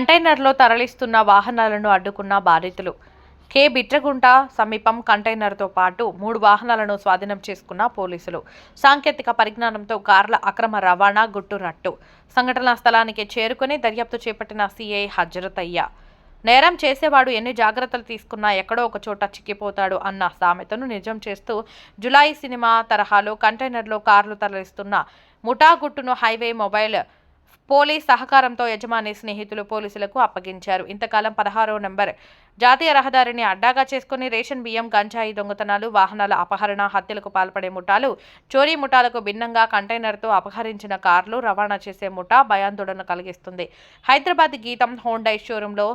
కంటైనర్లో తరలిస్తున్న వాహనాలను అడ్డుకున్న బాధితులు. కే. బిట్రగుంట సమీపం కంటైనర్తో పాటు మూడు వాహనాలను స్వాధీనం చేసుకున్న పోలీసులు. సాంకేతిక పరిజ్ఞానంతో కార్ల అక్రమ రవాణా గుట్టురట్టు సంఘటనా స్థలానికి చేరుకుని దర్యాప్తు చేపట్టిన సీఐ హజరతయ్య. నేరం చేసేవాడు ఎన్ని జాగ్రత్తలు తీసుకున్నా ఎక్కడో ఒక చోట చిక్కిపోతాడు అన్న సామెతను నిజం చేస్తూ జులాయి సినిమా తరహాలో కంటైనర్లో కార్లు తరలిస్తున్న ముఠాగుట్టును హైవే మొబైల్ పోలీస్ సహకారంతో యజమాని స్నేహితులు పోలీసులకు అప్పగించారు. ఇంతకాలం పదహారో నంబర్. జాతీయ రహదారిని అడ్డాగా చేసుకుని రేషన్ బియ్యం గంజాయి దొంగతనాలు వాహనాల అపహరణ హత్యలకు పాల్పడే ముఠాలు చోరీ ముఠాలకు భిన్నంగా కంటైనర్తో అపహరించిన కార్లు రవాణా చేసే ముఠా భయాందోళన కలిగిస్తుంది. హైదరాబాద్ గీతం హోండై షోరూంలో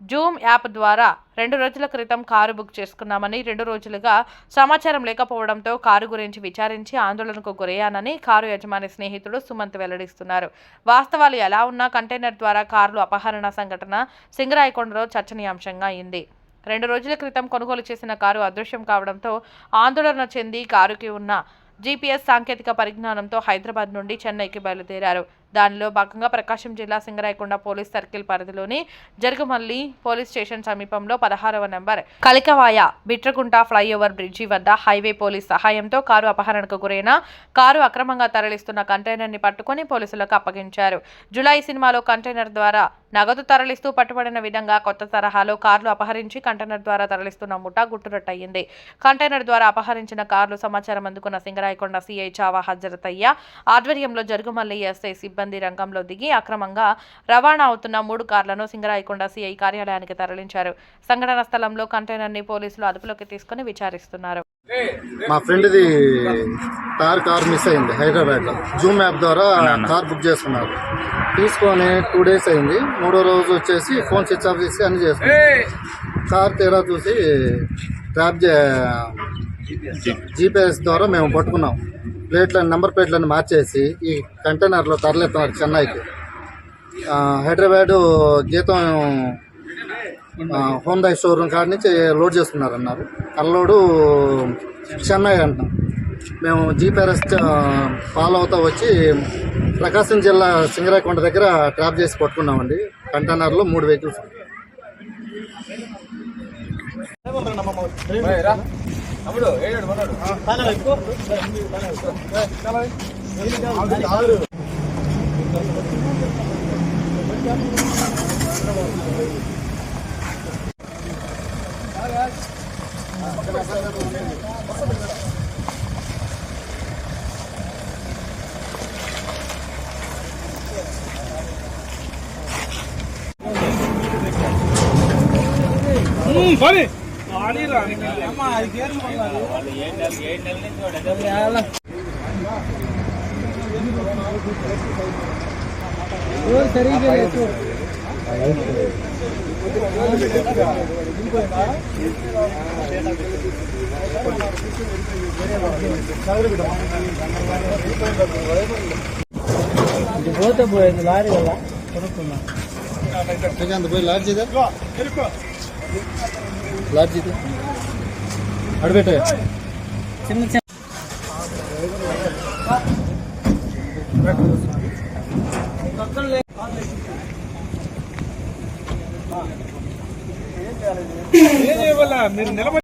జూమ్ యాప్ ద్వారా రెండు రోజుల క్రితం కారు బుక్ చేసుకున్నామని రెండు రోజులుగా సమాచారం లేకపోవడంతో కారు గురించి విచారించి ఆందోళనకు గురయ్యానని కారు యజమాని స్నేహితుడు సుమంత్ వెల్లడిస్తున్నారు. వాస్తవాలు ఎలా ఉన్నా కంటైనర్ ద్వారా కార్లు అపహరణ సంఘటన సింగరాయకొండలో చర్చనీయాంశంగా అయింది. రెండు రోజుల క్రితం కొనుగోలు చేసిన కారు అదృశ్యం కావడంతో ఆందోళన చెంది కారుకి ఉన్న జీపీఎస్ సాంకేతిక పరిజ్ఞానంతో హైదరాబాద్ నుండి చెన్నైకి బయలుదేరారు. దానిలో భాగంగా ప్రకాశం జిల్లా సింగరాయకొండ పోలీస్ సర్కిల్ పరిధిలోని జరుగుమల్లి పోలీస్ స్టేషన్ సమీపంలో పదహారవ number Kalikavaya Bitragunta flyover bridge వద్ద హైవే పోలీస్ సహాయంతో కారు అపహరణకు గురైన కారు అక్రమంగా తరలిస్తున్న కంటైనర్ని పట్టుకొని పోలీసులకు అప్పగించారు. జులై సినిమాలో కంటైనర్ ద్వారా నగదు తరలిస్తూ పట్టుబడిన విధంగా కొత్త తరహాలో కార్లు అపహరించి కంటైనర్ ద్వారా తరలిస్తున్న ముఠా గుట్టురట్టయింది. కంటైనర్ ద్వారా అపహరించిన కార్లు సమాచారం అందుకున్న సింగరాయకొండ సీఐ చావా హజరతయ్య ఆధ్వర్యంలో జరుగుమల్లి ఎస్ఐ సిబ్బంది రంగంలో దిగి అక్రమంగా రవాణా అవుతున్న మూడు కార్లను సింగరాయకొండ సీఐ కార్యాలయానికి తరలించారు. సంఘటన స్థలంలో కంటైనర్ని పోలీసులు అదుపులోకి తీసుకుని విచారిస్తున్నారు. మా ఫ్రెండ్ది కార్ కార్ మిస్ అయింది హైదరాబాద్లో. జూమ్ యాప్ ద్వారా కార్ బుక్ చేసుకున్నారు. తీసుకొని టూ డేస్ అయింది. మూడో రోజు వచ్చేసి ఫోన్ స్విచ్ ఆఫ్ చేసి అన్ని చేసుకున్నాం. కార్ తీరా చూసి ట్రాప్ చే జీపీఎస్ ద్వారా మేము పట్టుకున్నాం. ప్లేట్లను నెంబర్ ప్లేట్లను మార్చేసి ఈ కంటైనర్లో తరలిస్తున్నారు చెన్నైకి. హైదరాబాదు గీతం హోందాయి హోండా షోరూమ్ కాడ నుంచి లోడ్ చేసుకున్నారు అన్నారు అల్లోడు చెన్నై అంటున్నాం. మేము జీపీఆర్ఎస్ ఫాలో అవుతా వచ్చి ప్రకాశం జిల్లా సింగరాయకొండ దగ్గర ట్రాప్ చేసి పట్టుకున్నామండి. కంటైనర్లో మూడు వెహికల్స్. బని ఆడిరా అమ్మ అది இது போத்த போய் இந்த லாரிகள்லாம் கொடுக்கணும் அந்த போய் லாரி இருக்கோ இருக்கோ లాడ్జ్ ఇది. అడబెట్టే చిన్న చిన్న ఏం చేయాలి? మీరు నిలబడి